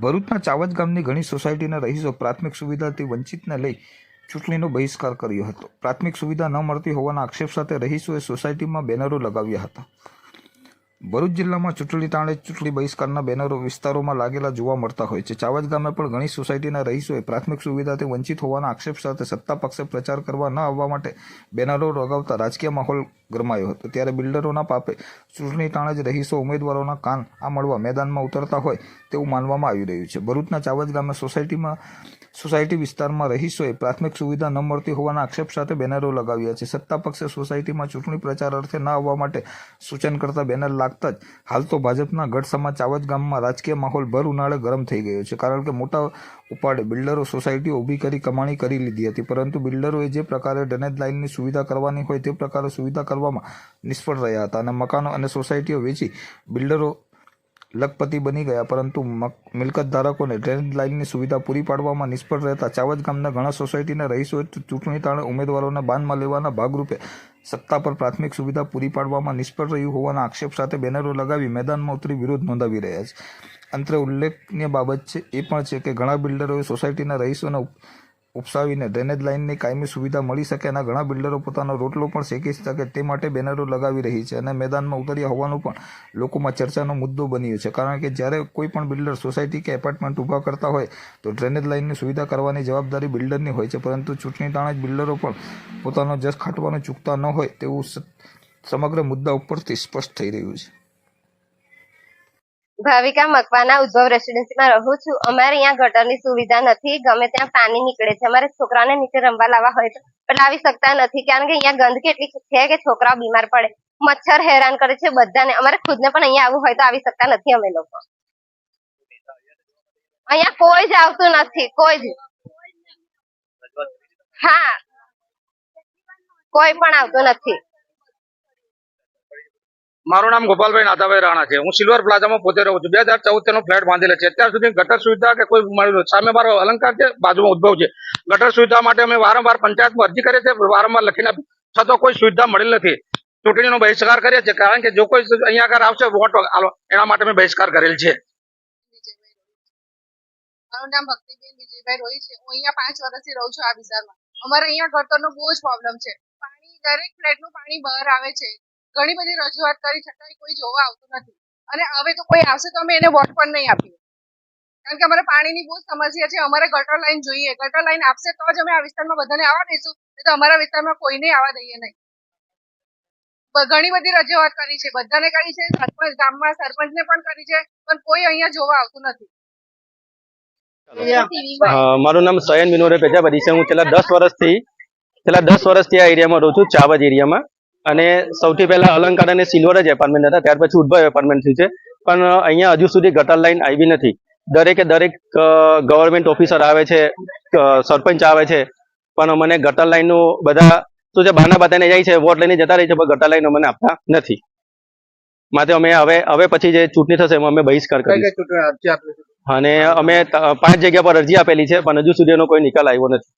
ભરૂચના ચાવજ ગામની ઘણી સોસાયટીના રહીશો પ્રાથમિક સુવિધાથી વંચિતને લઈ ચૂંટણીનો બહિષ્કાર કર્યો હતો. પ્રાથમિક સુવિધા ન મળતી હોવાના આક્ષેપ સાથે રહીશોએ સોસાયટીમાં બેનરો લગાવ્યા હતા. ભરૂચ જિલ્લામાં ચૂંટણી તાણે ચૂંટણી બહિષ્કારના બેનરો વિસ્તારોમાં લાગેલા જોવા મળતા હોય છે. ચાવજ ગામે પણ ઘણી સોસાયટીના રહીશોએ પ્રાથમિક સુવિધાથી વંચિત હોવાના આક્ષેપ સાથે સત્તા પક્ષે પ્રચાર કરવા ન આવવા માટે બેનરો લગાવતા રાજકીય માહોલ ગરમાયો હતો. ત્યારે બિલ્ડરોના પાપે ચૂંટણી તાણે જ રહીશો ઉમેદવારોના કાન આ મળવા મેદાનમાં ઉતરતા હોય તેવું માનવામાં આવી રહ્યું છે. ભરૂચના ચાવજ ગામે સોસાયટીમાં, સોસાયટી વિસ્તારમાં રહીશોએ પ્રાથમિક સુવિધા ન મળતી હોવાના આક્ષેપ સાથે બેનરો લગાવ્યા છે. સત્તા પક્ષે સોસાયટીમાં ચૂંટણી પ્રચાર અર્થે ન આવવા માટે સૂચન કરતા બેનર લાગતા જ. હાલ તો ભાજપના ગઢસમા ચાવજ ગામમાં રાજકીય માહોલ ભર ઉનાળે ગરમ થઈ ગયો છે. કારણ કે મોટા ઉપાડે બિલ્ડરો સોસાયટીઓ ઊભી કરી કમાણી કરી લીધી હતી. પરંતુ બિલ્ડરોએ જે પ્રકારે ડ્રેનેજ લાઇનની સુવિધા કરવાની હોય તે પ્રકારે સુવિધા કરવામાં નિષ્ફળ રહ્યા હતા અને મકાનો અને સોસાયટીઓ વેચી બિલ્ડરો લખપતિ બની ગયા. પરંતુ મિલકત ધારકોને ડ્રેનેજ લાઇનની સુવિધા પૂરી પાડવામાં નિષ્ફળ રહેતા ચાવજ ગામના ઘણા સોસાયટીના રહીશોએ ચૂંટણી તાણે ઉમેદવારોને બાનમાં લેવાના ભાગરૂપે સત્તા પર પ્રાથમિક સુવિધા પૂરી પાડવામાં નિષ્ફળ રહ્યું હોવાના આક્ષેપ સાથે બેનરો લગાવી મેદાનમાં ઉતરી વિરોધ નોંધાવી રહ્યા છે. અંતરે ઉલ્લેખનીય બાબત છે, એ પણ છે કે ઘણા બિલ્ડરોએ સોસાયટીના રહીશોને ઉપસાવીને ડ્રેનેજ લાઇનની કાયમી સુવિધા મળી શકે અને ઘણા બિલ્ડરો પોતાનો રોટલો પણ શેકી શકે તે માટે બેનરો લગાવી રહી છે અને મેદાનમાં ઉતર્યા હોવાનું પણ લોકોમાં ચર્ચાનો મુદ્દો બન્યો છે. કારણ કે જ્યારે કોઈ પણ બિલ્ડર સોસાયટી કે એપાર્ટમેન્ટ ઊભા કરતા હોય તો ડ્રેનેજ લાઇનની સુવિધા કરવાની જવાબદારી બિલ્ડરની હોય છે. પરંતુ ચૂંટણી તાણે જ બિલ્ડરો પણ પોતાનો જસ ખાટવાનું ચૂકતા ન હોય તેવું સમગ્ર મુદ્દા ઉપરથી સ્પષ્ટ થઈ રહ્યું છે. ભાવિકા મકવાના ઉદ્ભવ રેસિડેન્સીમાં રહું છું. અમારે અહીંયા ગટરની સુવિધા નથી. ગમે ત્યાં પાણી નીકળે છે. અમારે છોકરાઓને નીચે રમવા લાવવા હોય તો આવી શકતા નથી. કારણ કે અહીંયા ગંદકી એટલી છે કે છોકરાઓ બીમાર પડે. મચ્છર હેરાન કરે છે બધાને. અમારે ખુદને પણ અહીંયા આવવું હોય તો આવી શકતા નથી અમે લોકો. અહીંયા કોઈ જ આવતું નથી. કોઈ જ. હા. કોઈ પણ આવતું નથી. મારું નામ ગોપાલભાઈ નાથાભાઈ રાણા છે. હું સિલ્વર પ્લાઝામાં પોતે રહું છું. બે હજાર ચૌદ તેનો ફ્લેટ બાંધેલો છે. અત્યાર સુધી ગટર સુવિધા કે કોઈ મળ્યું. સામે મારો અલંકાર છે, બાજુમાં ઉદ્ભવ છે. ગટર સુવિધા માટે અમે વારંવાર પંચાયતમાં અરજી કરી છીએ. વારંવાર લખીને. છતાં કોઈ સુવિધા મળેલ નથી. ચૂંટણીનો બહિષ્કાર કરીએ છીએ. કારણ કે જો કોઈ અહીંયા આગળ આવશે, વોટ એના માટે અમે બહિષ્કાર કરેલ છે. મારું નામ ભક્તિબેન વિજયભાઈ રોહિત છે. હું અહીંયા પાંચ વર્ષથી રહું છું આ વિસ્તારમાં. અમારે અહીંયા ગટરનો બહુ જ પ્રોબ્લેમ છે. પાણી દરેક ફ્લેટનું પાણી બહાર આવે છે. ઘણી બધી રજૂઆત કરી છતાંય કોઈ જોવા આવતું નથી. અને હવે તો કોઈ આવશે તો અમે એને વોટ પણ નહીં આપીએ. કારણ કે અમારે પાણીની બહુ સમસ્યા છે. અમારે ગટર લાઈન જોઈએ. ગટર લાઈન આપશે તો જ અમે આ વિસ્તારમાં બધાને આવવા દઈશું. તો અમારા વિસ્તારમાં કોઈને આવવા દઈએ નહીં. ઘણી બધી રજૂઆત કરી છે. બધાને કરી છે. સરપંચ ગામમાં સરપંચને પણ કરી છે. પણ કોઈ અહીંયા જોવા આવતું નથી. મારું નામ સયન વિનોરે પ્રજાપતિ છે. હું છેલ્લા દસ વર્ષથી છેલ્લા દસ વર્ષથી આ એરિયામાં રહું છું ચાવજ એરિયામાં. અને સૌથી પહેલા અલંકાર અને સિલ્વર જ એપાર્ટમેન્ટ હતા. ત્યાર પછી ઉદભવ એપાર્ટમેન્ટ થયું છે. પણ અહીંયા હજુ સુધી ગટર લાઈન આવી નથી. દરેકે દરેક ગવર્મેન્ટ ઓફિસર આવે છે સરપંચ આવે છે. પણ મને ગટર લાઈનનું બધા શું છે બહાના બતાવીને જાય છે વોટ લઈને જતા રહી છે પણ ગટર લાઈન અમને આપતા નથી. માટે અમે હવે હવે પછી જે ચૂંટણી થશે એમાં અમે બહિષ્કાર કરીશું. અને અમે પાંચ જગ્યા પર અરજી આપેલી છે પણ હજુ સુધી એનો કોઈ નિકાલ આવ્યો નથી.